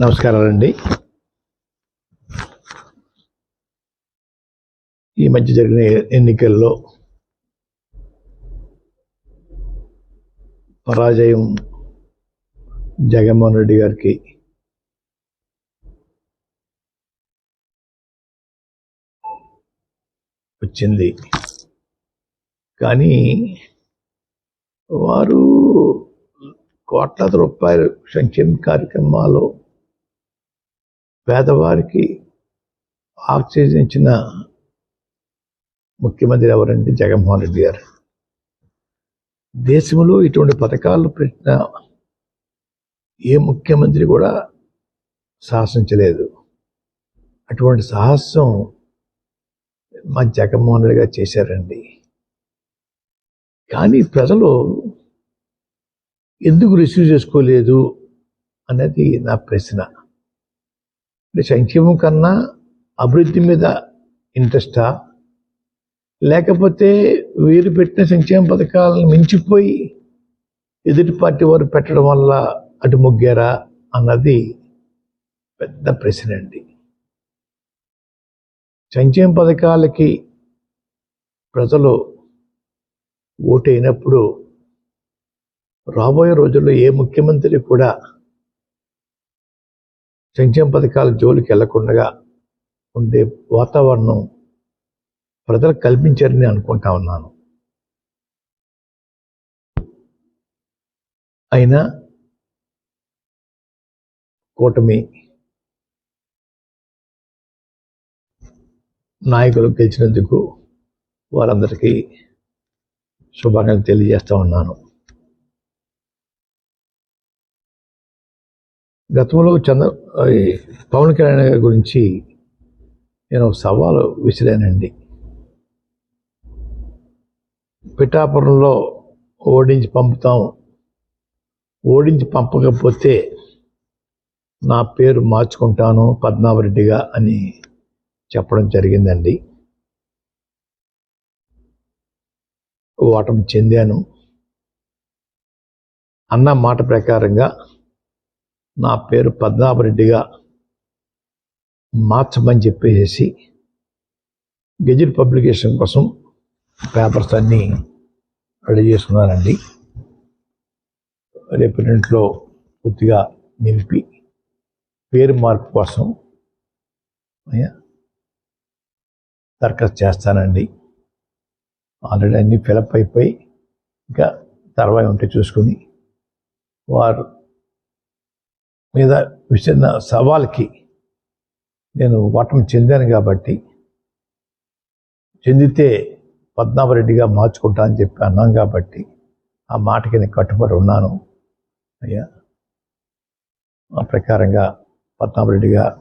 నమస్కారాలండి. ఈ మధ్య జరిగిన ఎన్నికల్లో పరాజయం జగన్మోహన్ రెడ్డి గారికి వచ్చింది. కానీ వారు కోట్లాది రూపాయల సంక్షేమ కార్యక్రమాలు పేదవారికి ఆక్సిజన్ ఇచ్చిన ముఖ్యమంత్రి ఎవరంటే జగన్మోహన్ రెడ్డి గారు. దేశంలో ఇటువంటి పథకాలు పెట్టిన ఏ ముఖ్యమంత్రి కూడా సాహసించలేదు అటువంటి సాహసం మా జగన్మోహన్ రెడ్డి గారు చేశారండి. కానీ ప్రజలు ఎందుకు రిసీవ్ చేసుకోలేదు అనేది నా ప్రశ్న. సంక్షేమం కన్నా అభివృద్ధి మీద ఇంట్రెస్టా? లేకపోతే వీరు పెట్టిన సంక్షేమ పథకాలను మించిపోయి ఎదుటి పార్టీ వారు పెట్టడం వల్ల అటు మొగ్గారా అన్నది పెద్ద ప్రశ్న అండి. సంక్షేమ పథకాలకి ప్రజలు ఓటైనప్పుడు రాబోయే రోజుల్లో ఏ ముఖ్యమంత్రి కూడా సంక్షేమ పథకాల జోలికి వెళ్ళకుండా ఉండే వాతావరణం ప్రజలకు కల్పించారని అనుకుంటా ఉన్నాను. అయినా కూటమి నాయకులు గెలిచినందుకు వారందరికీ శుభాకాంక్షలు తెలియజేస్తూ ఉన్నాను. గతంలో చంద్ర పవన్ కళ్యాణ్ గారి గురించి నేను సవాలు విసిరానండి. పిఠాపురంలో ఓడించి పంపుతాం. ఓడించి పంపకపోతే నా పేరు మార్చుకుంటాను పద్మావరెడ్డిగా అని చెప్పడం జరిగిందండి. ఓటమి చెందాను. అన్న మాట ప్రకారంగా నా పేరు పద్మావరెడ్డిగా మార్చమని చెప్పేసి గెజిట్ పబ్లికేషన్ కోసం పేపర్స్ అన్నీ రెడీ చేసుకున్నానండి రేపు రెంట్లో పూర్తిగా నింపి పేరు మార్పు కోసం దరఖాస్తు చేస్తానండి. ఆల్రెడీ అన్నీ ఫిలప్ అయిపోయి ఇంకా తర్వాత ఉంటే చూసుకుని వారు మీద విసిరిన సవాల్కి నేను ఓటమి చెందాను కాబట్టి చెందితే పద్మనాభరెడ్డిగా మార్చుకుంటా అని చెప్పి అన్నాం కాబట్టి ఆ మాటకి నేను కట్టుబడి ఉన్నాను. అయ్యా ఆ ప్రకారంగా పద్మనాభరెడ్డిగా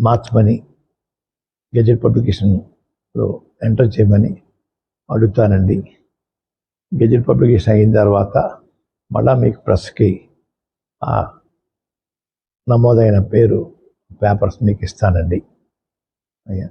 మార్చమని గెజెట్ పబ్లికేషన్లో ఎంటర్ చేయమని అడుగుతానండి. గెజెట్ పబ్లికేషన్ అయిన తర్వాత మళ్ళా మీకు ప్రెస్కి ఆ నమోదైన పేరు పేపర్స్ మీకు ఇస్తానండి. అయ్యా.